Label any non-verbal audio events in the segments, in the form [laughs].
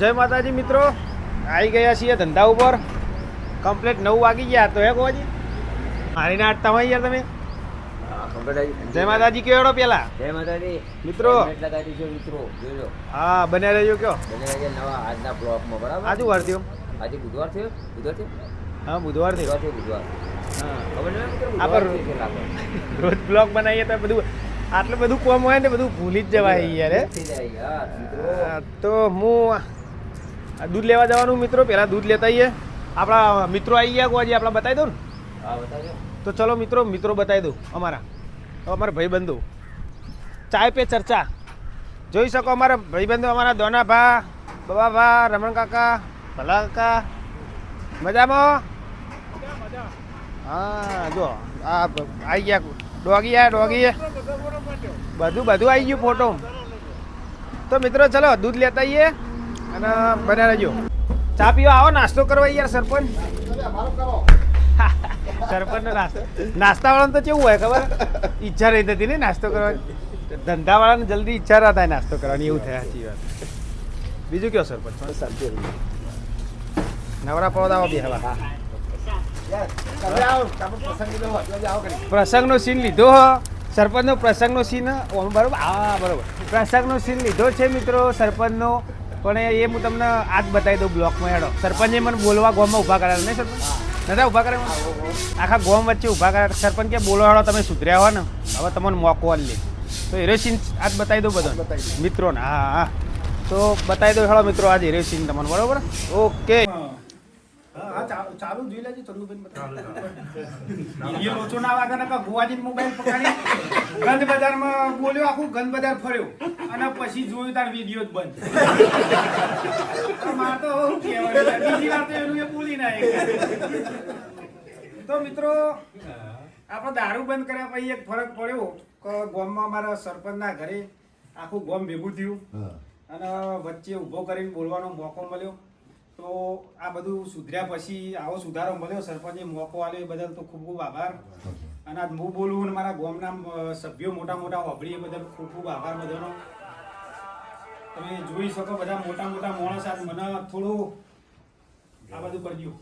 જય માતાજી મિત્રો. આવી ગયા છીએ ધંધા ઉપર. કમ્પ્લેટ નવ વાગી ગયા. તો હે ગોવાજી મારીને આટતા હોય યાર તમે. જય માતાજી કયો પેલા? જય માતાજી. મિત્રો. મિત્રો. હા બને રહેજો કયો. બને આજે નવા આજના બ્લોકમાં બરાબર? આજુ વાર થયો. આજે બુધવાર થયો? બુધવાર થયો? હા બુધવાર થયો. બુધવાર ખબર છે રોજ બ્લોગ બનાવીએ તો બધું આટલું બધું કોમ હોય ને બધું ભૂલી જ જવાય યાર તો હું દૂધ લેવા જવાનું મિત્રો પહેલા દૂધ લેતા આવીએ આપણા મિત્રો આવી ગયા ગોવાજી આપણા બતાવી દો ને? હા બતાવજો. તો ચલો મિત્રો મિત્રો બતાવી દઉં અમારા. અમારા ભાઈબંધો. ચાય પે ચર્ચા. જોઈ શકો અમારા ભાઈબંધો અમારા દોનાભા ભા બબા ભા રમણ કાકા ભલા કાકા. મજામાં હા? જો આ આવી ગયા ડોગી આ ડોગી. બધું બધું આવી ગયું ફોટો તો મિત્રો ચલો દૂધ લેતા આવીએ અને બને રહેજો. ચા પીવા આવો નાસ્તો કરવા યાર સરપંચ. સરપંચ નાસ્તો. નાસ્તા વાળાને તો કેવું હોય ખબર? ઈચ્છા રહી હતી ને નાસ્તો કરવાની. ધંધા વાળાને જલ્દી ઈચ્છા ના થાય નાસ્તો કરવાની એવું થાય સાચી વાત. બીજું કયો સરપંચ? નવરા પૌદાઓ બે હવા. પ્રસંગનો સીન લીધો હ. સરપંચનો પ્રસંગનો સીન બરોબર? હા બરોબર. પ્રસંગનો સીન લીધો છે મિત્રો સરપંચનો. પણ એ હું તમને આજ બતાવી દઉં બ્લોકમાં હેડો. સરપંચે મને બોલવા ગોમમાં ઊભા કરાવ્યા નહીં સરપંચ? નતા ઊભા કર્યા આખા ગોમ વચ્ચે ઊભા કર્યા સરપંચ કે બોલો હેડો તમે સુધર્યા હો ને. હવે તમને મોકો લે. તો હીરો સીન આજ બતાવી દઉં બધા મિત્રોને હા હા. તો બતાવી દઉં હેડો મિત્રો આજ હીરો તમને બરોબર? ઓકે. ચાલુ ચાલુ જોઈ લેજો ચંદુભાઈ એ લોચો ના વાગે ને ભુવાજી મોબાઈલ પકડી ગંધ બજારમાં બોલ્યો આખું ગંધ બજાર ફર્યો. અને પછી જોયું તાર વીડિયો જ બંધ. તો મારે તો શું કહેવાનું બીજી વાત તો એનું એ બોલી ના તો મિત્રો આપણે દારૂ બંધ કર્યા પછી એક ફરક પડ્યો કે ગોમમાં મારા સરપંચના ઘરે આખું ગોમ ભેગું થયું. અને વચ્ચે ઊભો કરીને બોલવાનો મોકો મળ્યો. તો આ બધું સુધર્યા પછી આવો સુધારો મળ્યો સરપંચે મોકો આપ્યો એ બદલ તો ખૂબ ખૂબ આભાર. અને આજ હું બોલું અને મારા ગામના સભ્યો મોટા મોટા હોભળી એ બદલ ખૂબ ખૂબ આભાર બધાનો. તમે જોઈ શકો બધા મોટા મોટા માણસ આજ મને થોડું આ બધું કરજો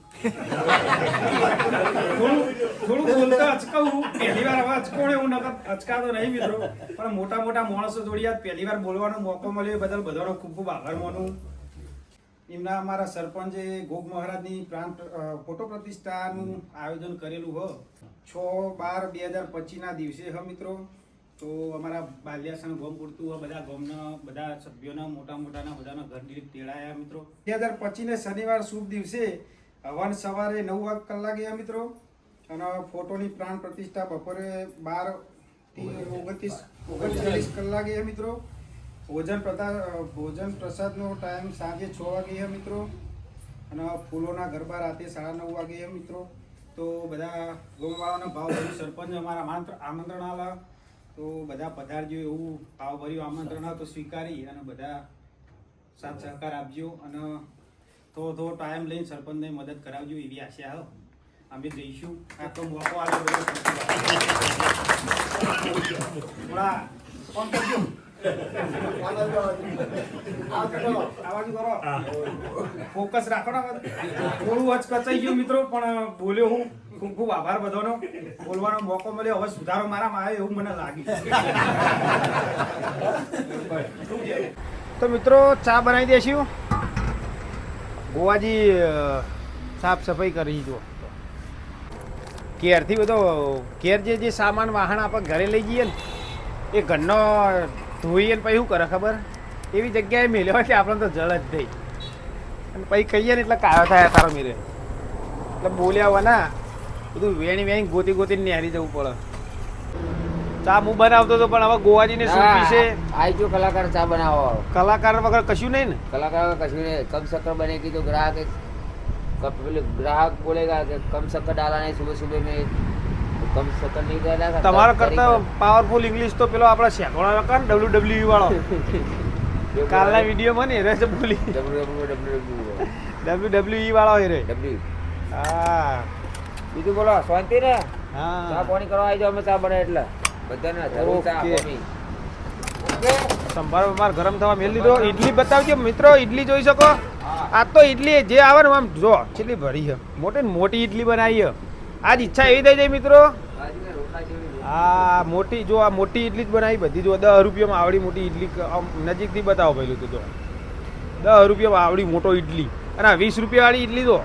થોડું થોડું બોલતા અચકાવું. પહેલી વાર હવે અચકોણે હું નકર અચકાતો નહીં મિત્રો. પણ મોટા મોટા માણસો જોડી આજ પહેલી વાર બોલવાનો મોકો મળ્યો એ બદલ બધાનો ખૂબ ખૂબ આભાર માનું. એમના અમારા સરપંચે ગોગ મહારાજની પ્રાણ ફોટો પ્રતિષ્ઠાનું આયોજન કરેલું હ. છ બાર બે હજાર પચીસના દિવસે હ મિત્રો. તો અમારા બાલ્યાસણ ગોમ પૂરતું હ. બધા ગોમના, બધા સભ્યોના, મોટા મોટાના, બધાના ઘર દીઠ તેડાયા મિત્રો. બે હજાર પચીસને શનિવાર શુભ દિવસે હવાન સવારે નવ વાગ કલાકે આ મિત્રો. અને ફોટોની પ્રાણ પ્રતિષ્ઠા બપોરે બાર, ઓગણત્રીસ, ઓગણચાલીસ કલાકે મિત્રો. ભોજન પ્રતા, ભોજન પ્રસાદનો ટાઈમ સાંજે છ વાગે છે મિત્રો. અને ફૂલોના ગરબા રાતે સાડા નવ વાગે છે મિત્રો. તો બધા ગોમવાળાનો ભાવ ભર્યું. સરપંચ અમારા આમંત્ર- આમંત્રણ આલા તો બધા પધારજો એવું ભાવ ભર્યું આમંત્રણ તો સ્વીકારી અને બધા સાથ સહકાર આપજો. અને થોડો થોડો ટાઈમ લઈને સરપંચને મદદ કરાવજો એવી આશા હો. અમે જઈશું. આ તો મોકો આવ્યો થોડા ફોકસ રાખો ને ગયું મિત્રો, પણ બોલ્યો હું. ખૂબ ખૂબ આભાર બધાનો. બોલવાનો મોકો મળ્યો. હવે સુધારો મારામાં આવ્યો એવું મને લાગ્યું. તો મિત્રો, ચા બનાવી દેશું ગોવાજી સાફ સફાઈ કરી જો કેરથી બધો કેર જે જે સામાન વાહન આપણે ઘરે લઈ જઈએ ને, એ ઘરનો ધોઈએ પછી શું કરે ખબર? એવી જગ્યાએ મેલ્યો છે આપણે તો જળ જ થઈ અને પછી કહીએ ને એટલે કાયો થાય તારો મીરે. એટલે બોલ્યા હોય ના બધું વેણી વેણી ગોતી ગોતી નેહરી જવું પડે. ચા હું બનાવતો હતો પણ હવે ગોવાજીને શું પીશે? આઈ જો કલાકાર ચા બનાવો. કલાકાર વગર કશું નહીં ને? કલાકાર વગર કશું નહીં. કમ સક્કર બને કીધું ગ્રાહક પેલું ગ્રાહક બોલેગા કે કમ સક્કર ડાલા નહીં સુબહ સુબહ મેં તમારા કરતા પાવરફુલ ઇંગ્લિશ તો પેલો આપણા શેખોણા કર ડબલ્યુ ડબલ્યુ વાળો. [laughs] કાલના વીડિયો માં ને રહેશે બોલી. ડબલ્યુ ડબલ્યુ ઈ વાળો હેરે હા. બીજું બોલો શાંતિ ને? ચા પાણી કરવા આવી જાવ અમે ચા બને એટલે. બધાને જરૂર ચા સંભાર માર ગરમ થવા મેલ દીધો. ઇડલી બતાવજો મિત્રો ઇડલી જોઈ શકો? આ તો ઇડલી જે આવે ને આમ જો કેટલી ભરી છે. મોટી મોટી ઇડલી બનાવી છે આજ ઈચ્છા એવી થઈ જાય મિત્રો? હા આ મોટી જો આ મોટી ઈડલી જ બનાવી બધી જો દસ રૂપિયામાં આવડી મોટી ઇડલી નજીકથી બતાવો પહેલું તો જો. દસ રૂપિયામાં આવડી મોટો ઈડલી. અને આ વીસ રૂપિયાવાળી ઈડલી તો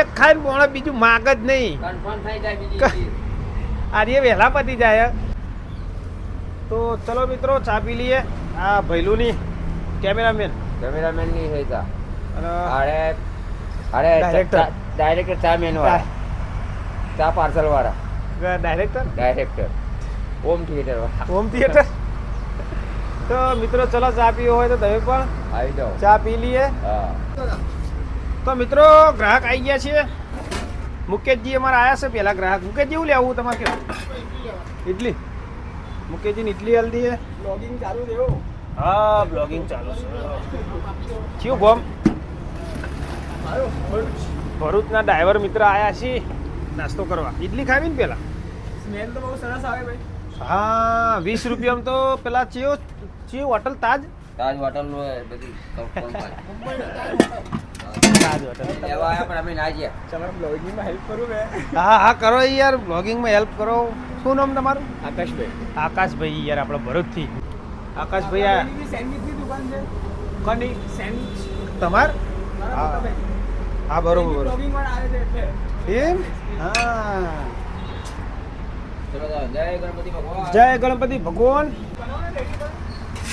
એક ખાઈને પોણે બીજું માગ જ નહીં. આજે વહેલા પતી જાય તો ચલો મિત્રો ચા પી લઈએ. આ ભૈલુની કેમેરામેન. કેમેરામેનની છે તા અને આડે આડે ડાયરેક્ટર ડાયરેક્ટર ચા મેન વાળા ચા પાર્સલ વાળા. ડાયરેક્ટર ડાયરેક્ટર ઓમ થિયેટર વાળા. હોમ થિયેટર તો મિત્રો ચલો ચા પીવો હોય તો તમે પણ આવી જાઓ. ચા પી લઈએ. હા. તો મિત્રો ગ્રાહક આવી ગયા છે. મુકેશજી અમારા આવ્યા છે પેલા ગ્રાહક. મુકેશજી એવું લેવું તમારે કેવું? ઇડલી. મુકેશજીની ઇડલી હલ્દી છે બ્લોગિંગ ચાલુ થયો હા. બ્લોગિંગ ચાલુ છે. થયું ગોમ. ભરૂચના ડ્રાઈવર મિત્ર આવ્યા છે. નાસ્તો કરવા. ઇડલી ખાવી ને પેલા? સ્મેલ તો બહુ સરસ આવે ભાઈ. હા વીસ રૂપિયામાં તો પેલા ચિયો ચિયો હોટલ તાજ? તાજ હોટલનું બધી તાજ હોટલ. લેવા પણ અમે ના ગયા. તમારા બ્લોગિંગમાં હેલ્પ કરું મેં. હા હા કરો યાર બ્લોગિંગમાં હેલ્પ કરો. શું નામ તમારું? આકાશભાઈ. આકાશભાઈ યાર આપણે ભરૂચથી. આકાશભાઈ આ સેન્ડવિચની દુકાન છે. કોની? સેન્ડવિચ તમાર? હા. હા બરોબર બ્લોગિંગ વાળા આવે છે એટલે. એમ હા. જય ગણપતિ ભગવાન. જય ગણપતિ ભગવાન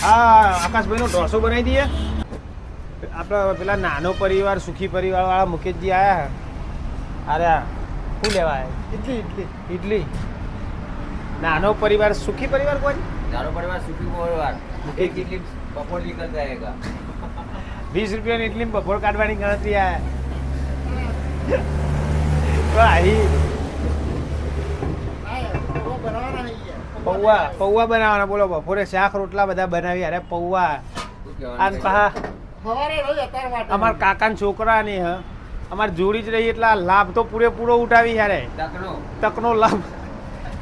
હા આકાશભાઈનો ઢોસો બનાવી દઈએ. આપણા પેલા નાનો પરિવાર સુખી પરિવાર વાળા મુકેશજી આયા અરે શું લેવા આવ્યા ઇડલી ઇડલી ઇડલી નાનો પરિવાર સુખી પરિવાર કોઈ નાનો પરિવાર સુખી પરિવાર. એક ઇડલી બપોર નીકળ જાયગા વીસ રૂપિયાની ઇડલી બપોર કાઢવાની ગણતરી આ. ભાઈ પૌવા પૌવા બનાવવાના બોલો બપોરે શાક રોટલા બધા બનાવી અરે પૌવા. આન પહા અમાર કાકાના છોકરા ની હ. અમાર જોડી જ રહી એટલે લાભ તો પૂરેપૂરો ઉઠાવી યારે તકનો. તકનો લાભ.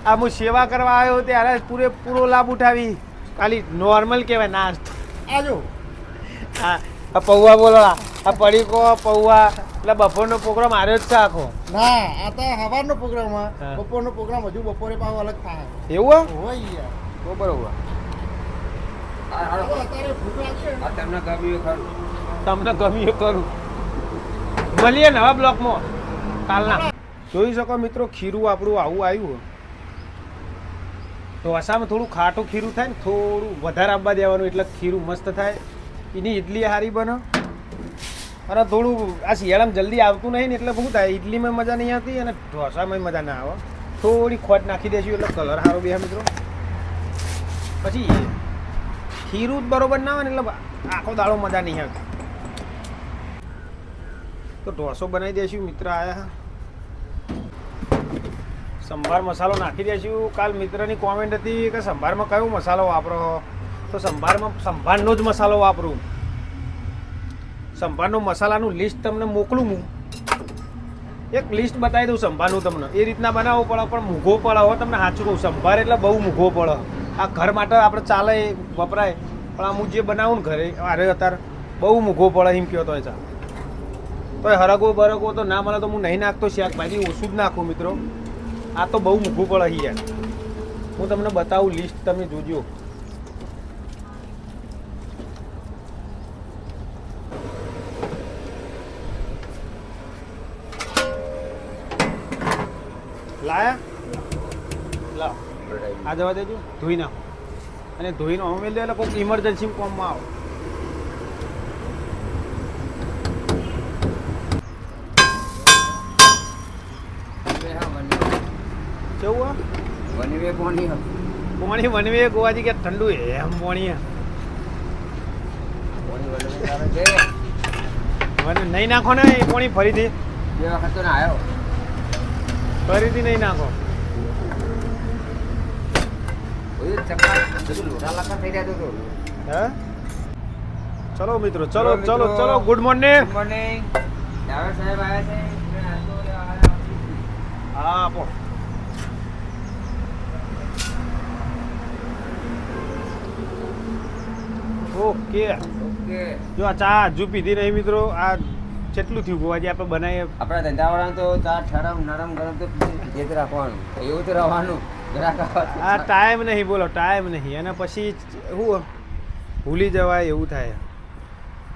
આ હું સેવા કરવા આવ્યો ત્યારે પૂરેપૂરો લાભ ઉઠાવી. ખાલી નોર્મલ કહેવાય નાસ્તો. આજો આ પૌવા બોલો આ પડીકો પૌવા એટલે બપોરનો પ્રોગ્રામ આવ્યો જ છે આખો. ના આ તો સવારનો પ્રોગ્રામ બપોરનો પ્રોગ્રામ હજુ બપોરે પાવ અલગ થાય. એવું હોય બરોબર. તમને ગમ્યું ખરું. તમને ગમ્યું કરું મળીએ નવા બ્લોકમાં. કાલના. જોઈ શકો મિત્રો ખીરું આપણું આવું આવ્યું તો વસામાં થોડું ખાટું ખીરું થાય ને થોડું વધારે આંબા દેવાનું એટલે ખીરું મસ્ત થાય. એની ઇડલી સારી બને. અને થોડું આ શિયાળામાં જલ્દી આવતું નહીં ને એટલે શું થાય ઇડલીમાં મજા નહીં આવતી અને ઢોસામાં મજા ના આવે. થોડી ખોટ નાખી દેશું એટલે કલર સારો બે મિત્રો. પછી ખીરું જ બરોબર ના આવે ને એટલે આખો દાડો મજા નહીં આવતી. તો ઢોસો બનાવી દઈશું મિત્ર આયા સંભાર મસાલો નાખી દઈશું કાલ મિત્રની કોમેન્ટ હતી કે સંભારમાં કયો મસાલો વાપરો? તો સંભારમાં, સંભારનો જ મસાલો વાપરું. સંભારનો મસાલાનું લિસ્ટ તમને મોકલું હું. એક લિસ્ટ બતાવી દઉં સંભારનું તમને. એ રીતના બનાવવો પડે પણ મૂઘો પડે હો તમને સાચું કહું, સંભાર એટલે બહુ મૂઘો પડે આ ઘર માટે આપણે ચાલે, વપરાય. પણ આ હું જે બનાવું ને ઘરે અરે અત્યારે બહુ મૂઘો પડે એમ કહો તો ચાલે. તો હરગો બરગવો તો ના મળે તો હું નહીં નાખતો શાકભાજી, ઓછું જ નાખું મિત્રો. આ તો બહુ મૂકવું પડે યાર. હું તમને બતાવું લિસ્ટ તમે જોજો લાયા લાવ આ જવા દેજો ધોઈ નાખો અને ધોઈને અમે લે એટલે કોઈક ઇમરજન્સી કોમમાં આવો. કેવું વનવે કોની પોણી વનવે ગોવાજી કે ઠંડુ એમ વનવે મને નહીં નાખો ને એ પોણી ફરીથી. બે વખત તો ના આવ્યો. ફરીથી નહીં નાખો. બધું ચક્કર બધું લોટા લાકા થઈ જતું હતું હે? ચલો મિત્રો ચલો ચલો ચલો good morning good morning driver સાહેબ આવ્યા છે. એમને નાસ્તો લેવા આવ્યા. હા આપો ઓકે. ઓકે. જો આ ચા હજુ પીધી નહીં મિત્રો આ કેટલું થયું ગોવાજી આપણે બનાવીએ. આપણા ધંધાવાળાને તો ચા ઠરમ નરમ ગરમ તો જે રાખવાનું. એવું તો રહેવાનું. આ ટાઈમ નહીં બોલો ટાઈમ નહીં. અને પછી શું ભૂલી જવાય એવું થાય.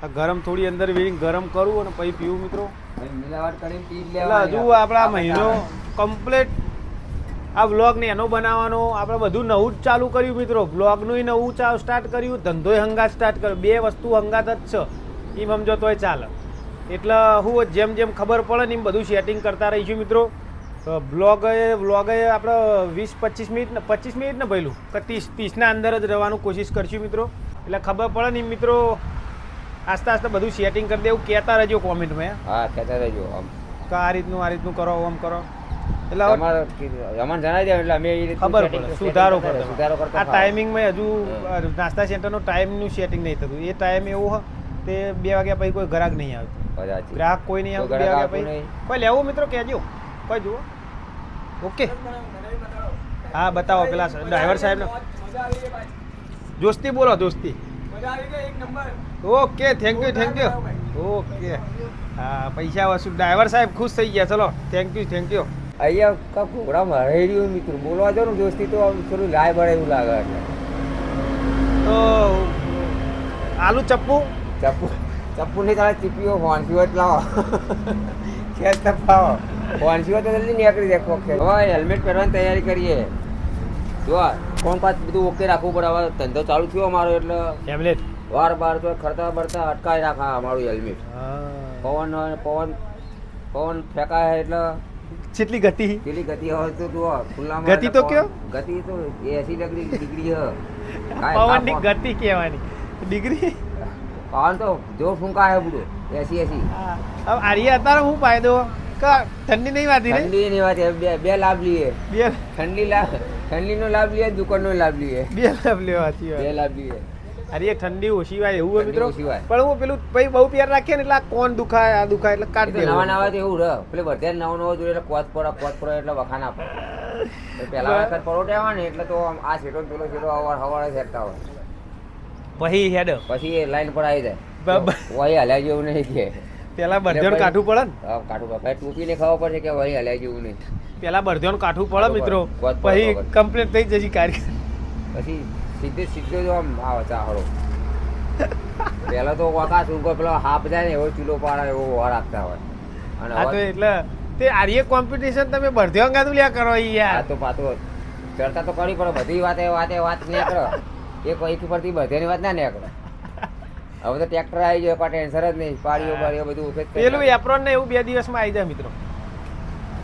આ ગરમ થોડી અંદર વેરી ગરમ કરું અને પછી પીવું મિત્રો. હજુ આપણા. મહિનો કમ્પ્લીટ આ બ્લોગ ને એનો બનાવવાનો. આપણે બધું નવું જ ચાલુ કર્યું મિત્રો. બ્લોગનું નવું ચાલુ સ્ટાર્ટ કર્યું. ધંધોય હંગાત સ્ટાર્ટ કર્યો. બે વસ્તુ હંગાત જ છે. એમ સમજો તોય ચાલે. એટલે હું જેમ જેમ ખબર પડે ને એમ બધું સેટિંગ કરતા રહીશું મિત્રો. બ્લોગ વ્લોગ આપણે વીસ પચીસ મિનિટ પચીસ મિનિટ ને પહેલું કે ત્રીસ ત્રીસના અંદર જ રહેવાનું કોશિશ કરશું મિત્રો. એટલે ખબર પડે ને મિત્રો આસ્તે આસ્તે બધું સેટિંગ કરી દેવું કહેતા રહેજો કોમેન્ટમાં હા. કહેતા રહેજો આમ. કે આ રીતનું આ રીતનું કરો આમ કરો. એટલે તમારે અમને જણાવી દે એટલે અમે ખબર પડે સુધારો કરતા સુધારો કરતા આ. ટાઈમિંગમાં હજુ નાસ્તા સેન્ટરનો ટાઈમનું સેટિંગ નહીં થતું. એ ટાઈમ એવો હ તે બે વાગ્યા પછી કોઈ ગ્રાહક નહીં આવતું ગ્રાહક કોઈ નહીં આવતું બે વાગ્યા પછી. કોઈ લેવું મિત્રો કહેજો. કોઈ જુઓ. ઓકે. હા બતાવો પેલા ડ્રાઈવર સાહેબ દોસ્તી બોલો દોસ્તી okay thank you thank you okay. હા પૈસા વસૂલ. ડ્રાઈવર સાહેબ ખુશ થઈ ગયા. ચલો થેન્ક યુ થેન્ક યુ અહીંયા કા પ્રોગ્રામ હરાઈ રહ્યું મિત્રો. બોલવા જો ને દોસ્તી તો આમ થોડું લાય બળે એવું લાગે એટલે. તો આલુ ચપ્પુ? ચપ્પુ ચપ્પુ નહીં તારે ચીપીઓ ફોન તો લાવો. [laughs] ખેંચ તપાવો. હોય તો જલ્દી નીકળી દેખો હવે હેલ્મેટ પહેરવાની તૈયારી કરીએ. જો આ કોણ પાછ બધું ઓકે રાખવું પડે. હવે ધંધો ચાલુ થયો અમારો એટલે હેલ્મેટ વાર બાર તો ખરતા બરતા અટકાવી રાખા અમારું હેલ્મેટ પવન પવન પવન ફેંકાય એટલે કેટલી ગતિ? કેટલી ગતિ હોય તો જુઓ ખુલ્લામાં ગતિ તો કયો? ગતિ તો એસી ડિગ્રી ડિગ્રી હ. પવનની ગતિ કહેવાની. ડિગ્રી? પવન તો જો ફૂંકાય બધું એસી એસી હવે આર્ય અત્યારે હું ફાયદો ઠંડી નહીં વાતી ઠંડી નહીં વાત. બે બે લાભ લઈએ બે ઠંડી લાભ ઠંડીનો લાભ લઈએ દુકાનનો લાભ લઈએ બે લાભ લેવાતી બે લાભ લઈએ અરે ઠંડી ઓછી વાય એવું હોય મિત્રો? પણ હું પેલું પછી બહુ પ્યાર રાખીએ ને એટલે આ કોણ દુખાય આ દુખાય એટલે કાઢ દે નવા નવા તો એવું રહે. પેલે બધે નવો નવો જોઈએ એટલે કોત પડે કોત પડે એટલે વખાણ આપે. પેલા વખત પરોઠે ને એટલે તો આ ને પેલો સેટો અવાર હવારે ફેરતા હોય. પછી હેડ. પછી એ લાઈન પર આવી જાય. વહી હલ્યા જેવું નહીં કે. પેલા બરધ્યોન કાઠું પડે ને? હા, કાઢું કાઢું. ભાઈ ટોપીને ખબર પડશે કે વળી હલાય જેવું નહીં. પેલા બરધ્યોન કાઠું પડે મિત્રો. પડે. કોત પડે, પછી કમ્પ્લીટ થઈ જશે કાર્ય. પછી સીધે સીધો જો આમ આવે ચાહડો પેલા તો વકા શું પેલો હાફ જાય ને એવો ચૂલો પાડે એવો વાર આપતા હોય. અને હા તો એટલે તે આર્ય કોમ્પિટિશન તમે બરધ્યોન ગાતું લ્યા કરો ઈ આ તો પાતો ચર્ચા તો કરી પડે બધી વાતે વાતે વાત નીકળે. એક એક પરથી બધાની વાત ના નીકળે. હવે તો ટ્રેક્ટર આવી ગયો કોઈ ટેન્શન જ નહીં. પાડીઓ પાડીઓ બધું ઉભેજ પેલું એપ્રોન ને એવું બે દિવસમાં આવી જાય મિત્રો.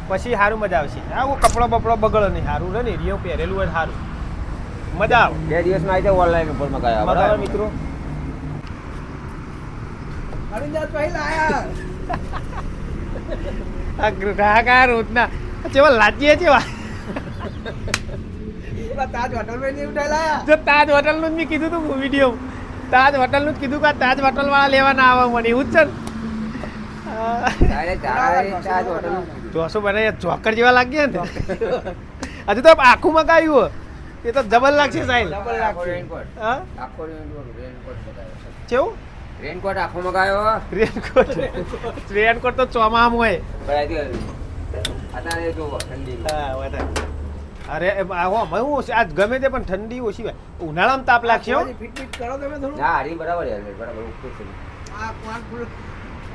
પછી સારું મજા આવશે. આવું કપડો બપડો બગડો નહીં. સારું રે ને રિયો પહેરેલું હોય સારું મજા આવે. બે દિવસમાં આવી જાય ઓનલાઈન ઉપર મગાયા મગાવ્યા. બરાબર? મિત્રો. આ ગ્રાહક આ રોજના ચેવા લાજીએ ચેવા જો તાજ હોટલનું જ મેં કીધું તું વીડિયો તાજ હોટલનું જ કીધું કે તાજ હોટલ વાળા લેવા ના આવે મને એવું જ છે હોટલનું જોશો બને ચોકર જેવા લાગીએ ને હજુ તો આખું મગાવ્યું એ તો જબર લાગશે સાહેબ. આખો રેનકોટ હા? આખો રેનકોટ રેનકોટ મગાવ્યો કેવું? રેનકોટ આખો મગાવ્યો રેનકોટ રેનકોટ તો ચોમામ હોય. અત્યારે જો ઠંડી હા વધારે. અરે એમ આ હો આજ ગમે તે પણ ઠંડી ઓછી હોય. ઉનાળામાં તાપ લાગશે હો. ના હરી બરાબર હેલ્મેટ બરાબર ઓકે છે.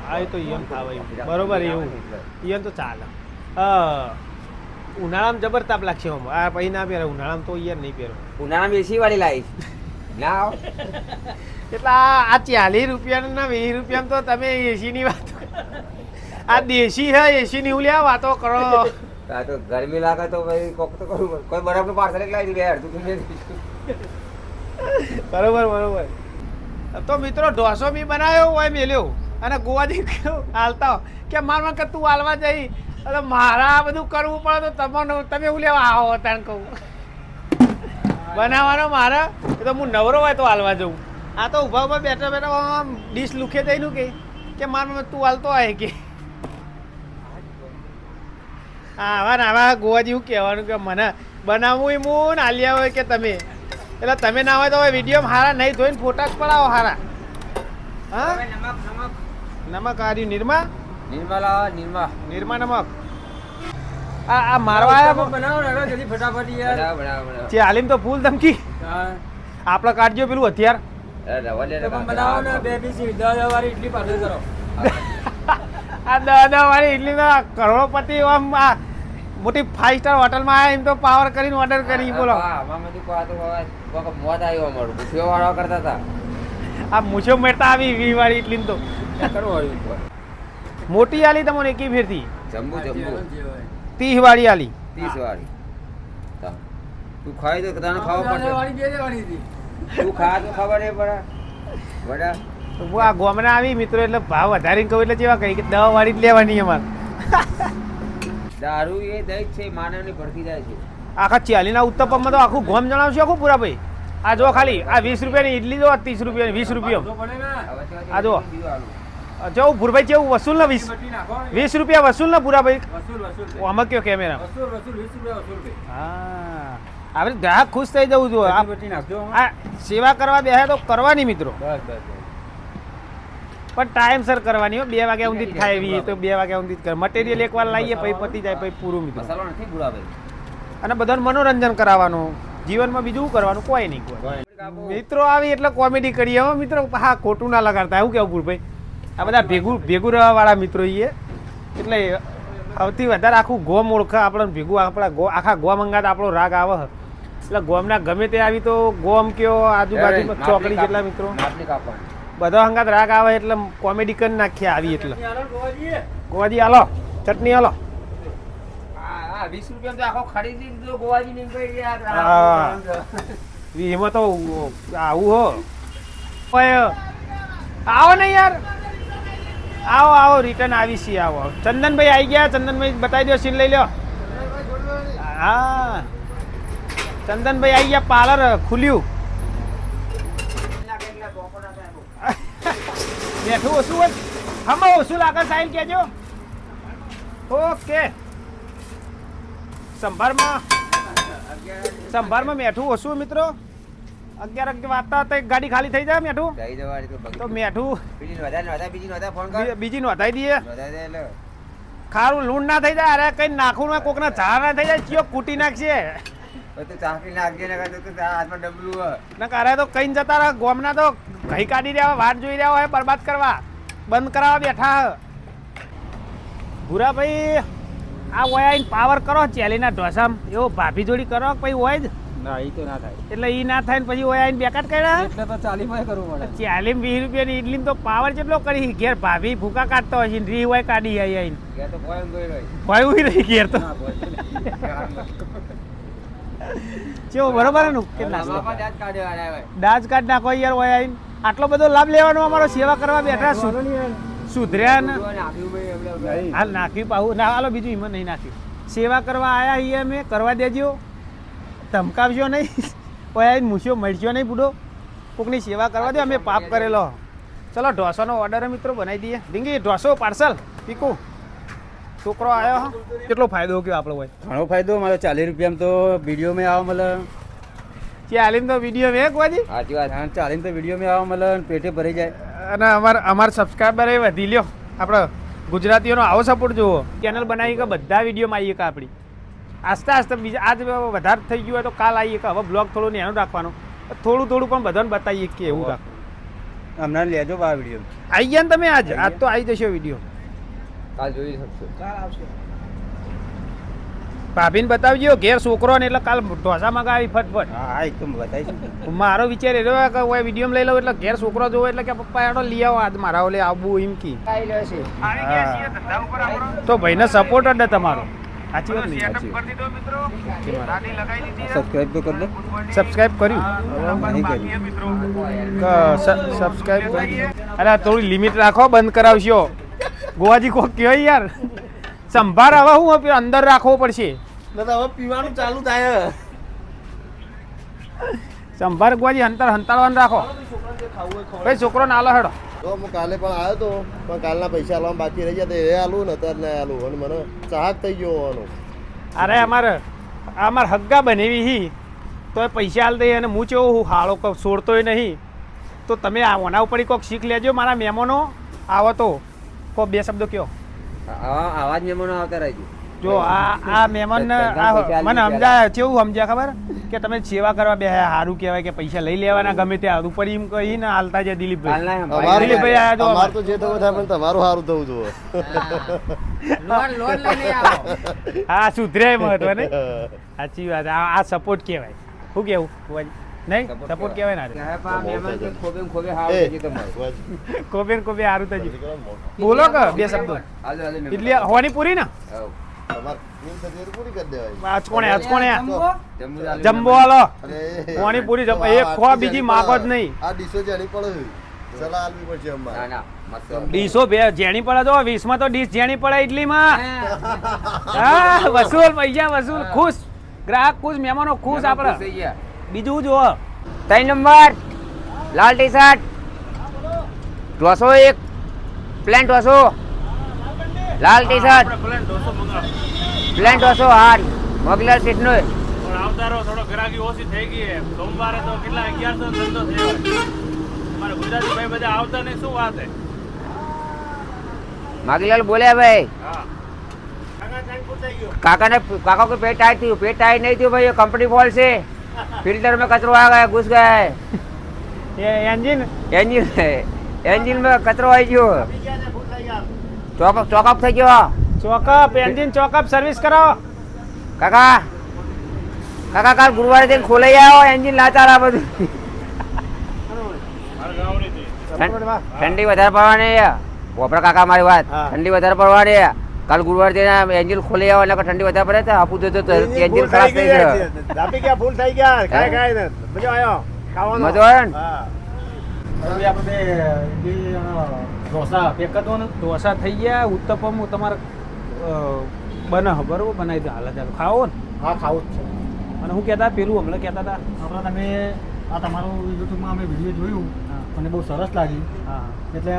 હા એ તો ઈયન થાવ એવું. બરોબર એવું. ઈયન તો ચાલે. હા ઉનાળામાં જબર તાપ લાગશે આમ. આ પછી ના પહેરે ઉનાળામાં તો ઈયન નહીં પહેરો. ઉનાળામાં એસી વાળી લાવીશ ના આવો. એટલે આ આ ચાલીસ રૂપિયાના વીસ રૂપિયામાં તો તમે એસીની વાત આ દેશી હે એસીની હું લ્યા વાતો કરો. આ તો ગરમી લાગે તો ભાઈ કોક તો કરવું. કોઈ બરફનું પાર્સલ એક લાવી ગયા તું બરોબર બરોબર. તો મિત્રો ઢોસો બી બનાવ્યો હોય મેલ્યો. અને ગોવાથી કેવું હાલતા કે માર કે તું હાલવા જઈ. એટલે મારા બધું કરવું પડે તો તમને તમે એવું લેવા આવો તાણ કહું. બનાવવાનો મારે, એ તો હું નવરો હોય તો હાલવા જઉં. આ તો ઊભા ઊભા બેઠા બેઠા ડીશ લુખે દઈનું કે મારમાં તું હાલતો હોય કે? આવા ને આવા ગોવાજી હું કહેવાનું કે મને બનાવવું હું ને આલિયા હોય કે તમે. એટલે તમે ના હોય તો હવે વીડિયો હારા નહીં ધોઈને ફોટા જ પડાવો હારા. હા? નમક નમક. નમક આર્યું નિર્મા નિર્મા? લાવો નિર્મા. નિર્મા નમક. આ આ મારવા આયા બનાવો ને જલ્દી ફટાફટ યાર. બરાબર છે હાલીમ તો ફૂલ ધમકી. હા. આપણે કાઢજો પેલું હથિયાર. બનાવો ને બે પીસી દસ વાળી ઇડલી પાછળ કરો. આ દસ વાળી ઇડલી તો કરોડપતિ આમ આ મોટી ફાઈવ સ્ટાર હોટલમાં આયા એમ તો પાવર કરીને ઓર્ડર કરી બોલો. આમાં બધું મોત આવ્યો અમારું. ભૂખ્યો વાળો કરતા હતા. આ મૂછો મેળતા આવી વી વાળી ઇડલી તો. કરવું મોટી આલી તમને એકી ફેરથી જમ્બુ જમ્બુ. ત્રીસ વાળી આલી. ત્રીસ વાળી. તું ખાઈ તો તને ખાવા પડશે. તું ખા તો ખબર નહીં પડે વડા. હું આ ગોમના આવી મિત્રો એટલે ભાવ વધારીને કહું એટલે જેવા કહી કે દવા વાળી જ લેવાની અમારે. દારૂ એ દહીં છે માનવની ભરતી જાય છે. આખા ચાલીના ઉત્તપમમાં તો આખું ગોમ જણાવશું આખું પૂરા ભાઈ. આ જો ખાલી આ વીસ રૂપિયાની ઇડલી જો ત્રીસ રૂપિયા વીસ રૂપિયા આ જો જો ભૂરભાઈ જેવું વસૂલ ને વીસ વીસ રૂપિયા વસૂલ ને પૂરા ભાઈ. આમાં કયો કેમેરા હા. આપણે ગ્રાહક ખુશ થઈ જવું જોઈએ. આ આ સેવા કરવા બેહે તો કરવાની મિત્રો. પણ ટાઈમસર કરવાની હો. બે વાગ્યા ઊંધી થાય એવી તો બે વાગ્યા ઊંધી કરે. મટીરિયલ એકવાર લાવીએ પછી પતી જાય પછી પૂરું મિત્રો મસાલો નથી ગુલાભાઈ અને બધાને મનોરંજન કરાવવાનું. જીવનમાં બીજું કરવાનું? કોઈ નહીં કોઈ મિત્રો આવી એટલે કોમેડી કરીએ હો. મિત્રો હા ખોટું ના લગાડતા. એવું કેવું ભાઈ આ બધા ભેગું ભેગું રહેવા વાળા મિત્રો એ એટલે સૌથી વધારે આખું ગોમ ઓળખા આપણને ભેગું આપણા ગો આખા ગોમ અંગાત આપણો રાગ આવે એટલે ગોમના ગમે તે આવી તો ગોમ કયો આજુબાજુ ચોકડી જેટલા મિત્રો. બધા હંગાત રાગ આવે એટલે કોમેડી કરી નાખીએ આવી એટલે. ગોવાજી હાલો. ચટણી હાલો. આ આ વીસ રૂપિયા તો આખો ખરીદી લીધો ગોવાજી ને કઈ યાર હા. એમાં તો આવું હો. આવો ને યાર. આવો આવો રિટર્ન આવી છીએ આવો. ચંદનભાઈ આવી ગયા. ચંદનભાઈ બતાવી દો સીન લઈ લો હા. ચંદનભાઈ આવી ગયા પાર્લર ખુલ્યું. બેઠું ઓછું હોય હમણાં ઓછું લાગે સાહેબ કહેજો. ઓકે. સંભારમાં સંભારમાં મેઠું ઓછું મિત્રો. અગિયાર અગિયાર વાગતા હતા એક ગાડી ખાલી થઈ જાય મેઠું જવાની તો તો મેઠું બીજી વધારે બીજી ફોન કર. બીજી નોંધાઈ દઈએ. ખારું લૂણ ના થઈ જાય અરે કઈ નાખું ના કોકના ઝાડ ના થઈ જાય ચિયો કૂટી નાખશે. તું નાખજે ને તો હાથમાં ડબલું હોય. ના કરે તો કઈ જતા રહે ગોમના તો ઘઈ કાઢી રહ્યા વાટ જોઈ રહ્યા હોય બરબાદ કરવા. બંધ કરાવવા બેઠા ભૂરા ભાઈ આ વયા આઈને પાવર કરો ચેલીના ઢોસામ. એવો ભાભી જોડી કરો પછી હોય જ. ના એ તો ના થાય. એટલે એ ના થાય ને પછી હોય આઈને બેકાટ કર્યા? એટલે તો ચાલી માં કરવું પડે. વીસ રૂપિયાની ઇડલી તો પાવર જેટલો કરી ઘેર ભાભી ભૂકા કાઢતો હોય રી હોય કાઢી આઈ આઈને. ઘેર તો ભય ઉઈ રહી ઘેર તો. ચેવો બરોબર હે ને? કે ના બાપા દાંત કાઢ્યો દાજ કાઢ નાખો યાર હોય આઈને આટલો બધો લાભ લેવાનો અમારો સેવા કરવા બેઠા છું સુધર્યા ને. હાલ નાખ્યું પાહું. ના હાલો બીજું એમાં નહીં નાખ્યું સેવા કરવા આયા અહીંયા અમે કરવા દેજો. ધમકાવજો નહીં. કોઈ આવીને મૂછ્યો મળજો નહીં બુડો. કોકની સેવા કરવા દે અમે પાપ કરેલો. ચલો ઢોસાનો ઓર્ડર મિત્રો બનાવી દઈએ. ડીંગી ઢોસો પાર્સલ. પીકું. છોકરો આવ્યો કેટલો ફાયદો કયો આપણો હોય? ઘણો ફાયદો મારો ચાલીસ રૂપિયામાં તો વિડીયોમાં આવવા મળે ચાલીમ તો વીડિયો મેં કોઈ સાચી વાત ચાલીમ તો વિડીયોમાં આવવા મળે અને પેટે ભરી જાય. અને અમાર અમાર સબસ્ક્રાઈબર એ વધી લ્યો. આપણે ગુજરાતીઓનો આવો સપોર્ટ જુઓ ચેનલ બનાવી કે બધા વિડીયોમાં આવીએ કે આપણી આસ્તે આસ્તે બીજા આજ વધારે થઈ ગયું હોય તો કાલ આવીએ કે હવે બ્લોગ થોડું નેનો રાખવાનું. થોડું થોડું પણ બધાને બતાવીએ કે એવું રાખવું. હમણાં લેજો બા વીડિયો આવી ગયા ને તમે આજ? આજ તો આવી જશો વીડિયો કાલ જોઈ શકશો. ભાભીને બતાવજો ઘેર છોકરો ને એટલે કાલ ઢોસા મગાવી ફટફટ. હા એકદમ બતાવીશું. મારો વિચાર એ રહ્યો કે હું વીડિયો લઈ લઉં એટલે ઘેર છોકરો જોવો એટલે કે પપ્પા એનો લઈ આવો આજ મારા ઓલે આવું એમ કી. તો ભાઈને સપોર્ટ જ ને તમારો. સાચી વાત નહીં સબસ્ક્રાઇબ તો કરી દો. સબસ્ક્રાઇબ કર્યું? નહીં કર્યું. સબસ્ક્રાઇબ કર્યું? અરે આ થોડી લિમિટ રાખો બંધ કરાવશો. ગોવાજી કોક કયો યાર. સંભાર હવે હું હવે અંદર રાખવો પડશે. હવે પીવાનું ચાલુ થાય. સંભાર ગોવાજી અંતર હંતાળવાનું રાખો. ભાઈ છોકરો નાલો હેડો. તો હું કાલે પણ આવ્યો તો પણ કાલના પૈસા લાવવા બાકી રહી ગયા તો એ આલું ને અત્યારે ના આલું. અને મને ચાહક થઈ ગયો હોવાનો. અરે અમારે અમારે હગ્ગા બનેવી હી. તો એ પૈસા હાલ દઈએ અને હું કેવું હું હાળો છોડતોય નહીં. તો તમે આ ઓના ઉપર કોઈક શીખ લેજો મારા મહેમાનો. આવો તો. કો બે શબ્દો કયો? આવા જ મહેમાનો આવતા રહેજો. જો આ આ મહેમાન મને સમજાય કેવું સમજ્યા ખબર? કે તમે સેવા કરવા બે સારું કહેવાય કે પૈસા લઈ લેવાના ગમે તે સારું પણ એમ કહીને હાલતા જાય દિલીપભાઈ. દિલીપભાઈ આયા જો અમારું તો જે થવું થાય પણ તમારું સારું થવું જોઈએ હા. સુધરે મહત્વ ને? સાચી વાત આ સપોર્ટ કહેવાય. શું કેવું? નહીં? સપોર્ટ કહેવાય ના આ? સાહેબ, આ મહેમાન છે, ખોબે ને ખોબે એ, હાવ થઈ ગયું તમારું. કોબે સારું થયું બોલો કે બે શબ્દો. ઇડલી હોવાની પૂરી ને. જમ્બો? હાલો પૂરી એક ખો બીજી માફ જ. નહીં. આ ડીશો જેની પડે ડીશો બે જેણી પડે તો વીસમાં તો ડીશ જેણી પડે ઇડલીમાં. હા. વસૂલ પૈસા વસૂલ ખુશ. ગ્રાહક ખુશ મહેમાનો ખુશ ગયા. બીજું જુઓ. ત્રણ નંબર. લાલ ટી શર્ટ ઢોસો એક. પ્લેન ઢોસો લાલ ટી શર્ટ પ્લેન ઢોસો હાર. મોગલાલ સીટ નો થઈ ગઈ ભાઈ બધા આવતા શું વાત હે? બોલ્યા ભાઈ. કાકા ને કાકા કો પેટ ટાઈટ થયું. પેટ ટાઈટ નહીં થયું ભાઈ કંપની ફોલ છે. फिल्टर में कचरो आ गया घुस गया है એ એન્જિન एंजिन एंजिन में कचरो आई गयो ચોકઅપ ચોકઅપ થઈ ગયો ચોકઅપ એન્જિન ચોકઅપ સર્વિસ કરાવો કાકા કાકા કાલ ગુરુવારે જઈને ખોલાઈ આવ્યો એન્જિન લાચાર આ બધું ઠં- ઠંડી વધારે પડવાની વપરા કાકા મારી વાત હા. ઠંડી વધારે પડવાની કાલ ગુરુવાર જઈને એન્જિન ખોલી આવો એટલે ઠંડી વધારે પડે તો આપું તો તો એન્જિન ખરાબ થઈ ગયો દાબી ગયા ફૂલ થઈ ગયા. ખાય ખાય ને. મજો આવ્યો ખાવાનો? મજો આવ્યો ને? હા. હવે આપણે ઢોસા પેક કરી ને. ઢોસા થઈ ગયા ઉત્તપમ તમારે બના બરોબર બનાવી દે. હાલ ચાલો ખાવો ને. હા ખાવું જ છે. અને હું કહેતા પેલું હમણાં કહેતા હતા. આપણે તમે આ તમારું યુટ્યુબમાં અમે વીડિયો જોયું મને બહુ સરસ લાગી. હા. એટલે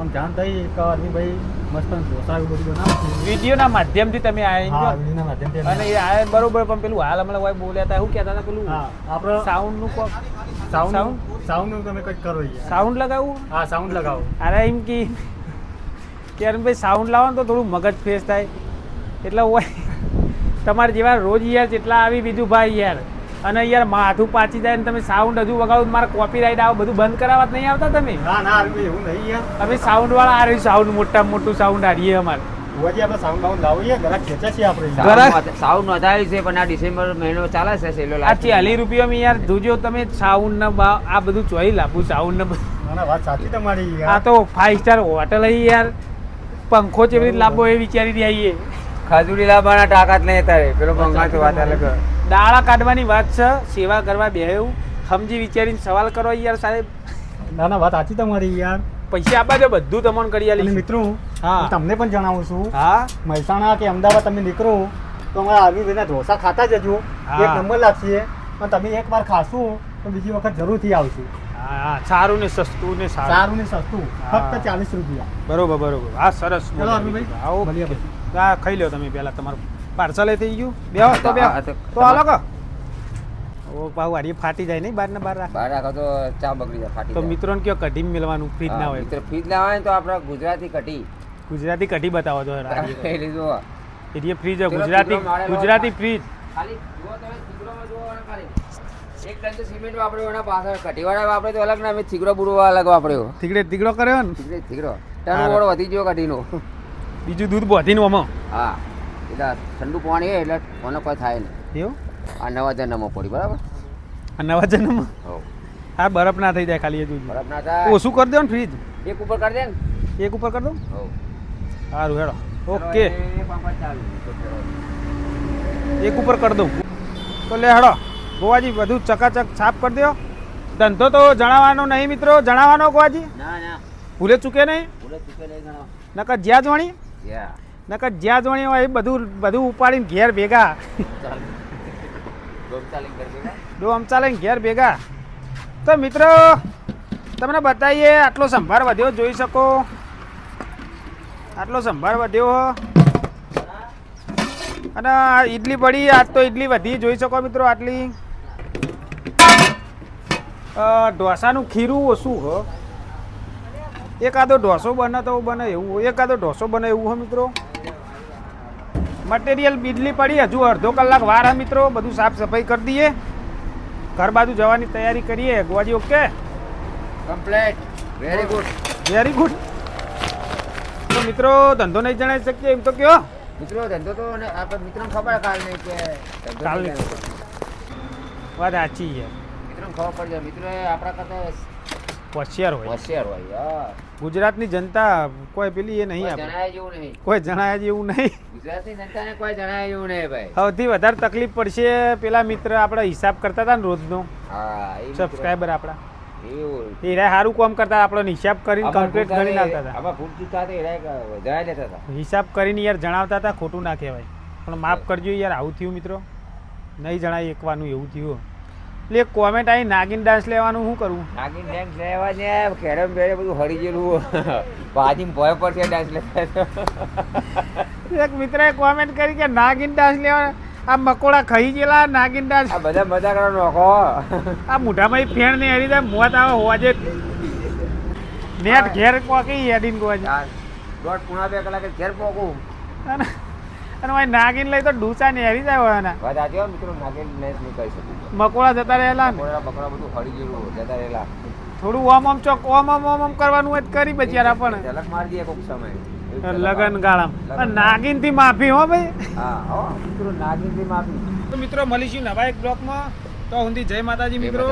આમ જાણ થઈ કે અરવિંદભાઈ મસ્ત ઢોસા એવું બધું બનાવે વિડીયોના માધ્યમથી તમે આવ્યા વિડીયોના માધ્યમથી અને એ આ બરોબર પણ પેલું હાલ હમણાં બોલ્યા હતા શું કહેતા હતા પેલું? આપણે સાઉન્ડનું કોક? Sound sound? સાઉન્ડનું તમે કંઈક કરો સાઉન્ડ લગાવું? હા સાઉન્ડ લગાવો. અરે એમ કે કે ભાઈ સાઉન્ડ લાવો ને તો થોડું મગજ ફ્રેશ થાય. એટલે હોય. તમારે જેવા રોજ યાર જેટલા આવી બીજું ભાઈ યાર. અને યાર માથું પાછી જાય ને તમે સાઉન્ડ હજુ વગાડો તો મારા કોપી રાઈટ આવો બધું બંધ કરાવવા નહીં આવતા તમે? ના ના અરવિંદભાઈ એવું નહીં યાર. અમે સાઉન્ડ વાળા આ રહ્યું સાઉન્ડ મોટા મોટું સાઉન્ડ હારીએ અમારે. સાઉન્ડ બાઉન્ડ લાવીએ ઘણા ખેંચ્યા છીએ આપણે. સાઉન્ડ સાઉન્ડ છે પણ આ ડિસેમ્બર મહિનો ચાલે છે સેલો આ રૂપિયા રૂપિયામાં યાર જોજો તમે સાઉન્ડ ના આ બધું જોઈ લાભું સાઉન્ડ ને બધું. ના ના વાત સાચી તમારી આ તો ફાઈવ સ્ટાર હોટલ અહીં યાર. પંખો ચેવી રીતે લાંબો એ વિચારી આવીએ ખાજુડી લાવવાના તાકાત નહીં તારે પેલો પંખા તો વાત અલગ દાળા કાઢવાની વાત છે સેવા કરવા બેહવું સમજી વિચારીને સવાલ કરો યાર સાહેબ. ના ના વાત સાચી તમારી યાર. પૈસા આપવા જો બધું તમને કરી આલી મિત્રો હા. તમને પણ જણાવું છું. હા. મહેસાણા કે અમદાવાદ તમે નીકળો તો અમારા અરવિંદભાઈના ઢોસા ખાતા જજો. એક નંબર લાગશે. પણ તમે એક વાર ખાશો તો બીજી વખત જરૂરથી આવશે સારું ને સસ્તું ને સારું. સારું ને સસ્તું. ફક્ત ચાલીસ રૂપિયા. બરોબર બરોબર. હા સરસ. ચલો આવો ભલે ખાઈ લો તમે પહેલા તમારું. પાર્સલ થઈ ગયું. બે તો બે તો હાલો કો. ઓ પાહુ હારી ફાટી જાય નહીં બાર ને બાર રાખ. બહાર રાખો તો ચા બગડી જાય ફાટી તો મિત્રો મિત્રોને કયો કઢી મેળવાનું ફ્રીજ ના હોય. મિત્ર ફ્રીજ ના હોય તો આપણે ગુજરાતી કઢી. ગુજરાતી કઢી બતાવો તો એ હો. એટલે ફ્રીજ ગુજરાતી ગુજરાતી ફ્રીજ. ખાલી જુઓ તમે થીગડોમાં જુઓ ને ખાલી. એક ટન સિમેન્ટ વાપર્યો એના પાછળ કઢીવાળા વાપરે તો અલગ ના અમે થીગડો પૂરો અલગ વાપર્યો. તીકડે તીકડો કર્યો ને? થીગડે થીગડો ટન વધી ગયો કઢીનો. બીજું દૂધ બોધીનું આમાં. હા. ઠંડુ પાણી એટલે મને કોઈ થાય નહીં. એવું? આ નવા જન્મમાં પડી બરાબર? આ નવા જન્મમાં? હો. બરફ ના થઈ જાય ખાલી એ દૂધ બરફ ના થાય. ઓછું કરી દો ને ફ્રીજ એક ઉપર કરી દે ને. એક ઉપર કરી દો? સારું હેડો. ઓકે. એક ઉપર કરી દઉં. તો લે હેડો. ગોવાજી બધું ચકાચક છાપ કરી દો. ધંધો તો જણાવવાનો નહીં મિત્રો જણાવવાનો ગોવાજી. ના ના. ભૂલે ચૂકે નહીં? ભૂલે ચૂકે નહીં નકર જ્યાં જોણી યા નકર જ્યાં જોણી હોય એ બધું બધું ઉપાડીને ઘેર ભેગા. ડોમ લઈને ઘેર ભેગા? તો મિત્રો તમને બતાવીએ આટલો સંભાર વધ્યો જોઈ શકો. આટલો સંભાર વધ્યો અને ઈડલી પડી આજ તો ઈડલી વધી જોઈ શકો મિત્રો આટલી. ઢોસાનું ખીરું ઓછું હો. એકાદો ઢોસો બને તો બને એવું એકાદો ઢોસો બને એવું હો મિત્રો. મટીરિયલ બીજલી પડી હજુ અડધો કલાક વાર હા મિત્રો બધું સાફ સફાઈ કરી દઈએ. ઘર બાજુ જવાની તૈયારી કરીએ. ગોવાજી okay? Complete very good very good તો મિત્રો ધંધો નહીં જણાવી શકીએ એમ તો કયો? મિત્રો ધંધો તો આપણે મિત્રને ખબર કાલ નહીં કે કાલ નહીં. વાત સાચી છે. મિત્રોને ખબર પડી જાય. મિત્રો આપણા કરતા હોશિયાર હોય. હોશિયાર હોય હા. ગુજરાતની જનતા કોઈ પેલી એ નહીં નહીં. કોઈ જણાય જેવું નહીં. ગુજરાતની જનતાને કોઈ જણાય જેવું નહીં ભાઈ. સૌથી વધારે તકલીફ પડશે પેલા મિત્ર આપણે હિસાબ કરતા હતા ને રોજનો. સબસ્ક્રાઈબર આપણા. એ રહ્યા સારું કામ કરતા આપણો હિસાબ કરીને કમ્પ્લીટ ભૂલ નાખતા હતા. આમાં ભૂલ ચૂક થાય તો એ રહ્યા કે જણાઈ દેતા હતા. હિસાબ કરીને યાર જણાવતા હતા ખોટું ના કહેવાય. પણ માફ કરજો યાર આવું થયું મિત્રો. નહીં જણાય એકવાનું એવું થયું. એટલે કોમેન્ટ આવી નાગિન ડાન્સ લેવાનું શું કરવું નાગીન ડાન્સ લેવા ને કેરમ બેરે બધું હળી ગયેલું બાજી ભય પર છે ડાન્સ લેવા. એક મિત્રએ કોમેન્ટ કરી કે નાગિન ડાન્સ લેવા. આ મકોડા ખાઈ ગયેલા નાગિન ડાન્સ આ બધા મજા કરવા નોખો. આ મોઢામાં ફેણ ને હરી દે મોત આવે હોવાજે નેટ ઘેર કોકી એડિન કોજ દોઢ પૂણા બે કલાકે ઘેર પોકું. અને નાગિન લઈ તો ડૂસા ને હરી જાય હોય વાત આજે મિત્રો નાગીન ડાન્સ નહીં કહી શકું. મકોડા જતા રહેલા ને? મકોડા બકોડા બધું હળી ગયેલું જતા રહેલા. થોડું ઓમ ઓમ ચોક ઓમ ઓમ ઓમ ઓમ કરવાનું હોય તો કરી બચારા પણ ઝલક મારી દે કોઈક સમય લગન. ગાળામાં. પણ નાગિનથી માફી હો ભાઈ. હા હો મિત્રો નાગિનથી માફી. તો મિત્રો મળીશું નવા એક બ્લોકમાં. તો હુંદી જય માતાજી મિત્રો.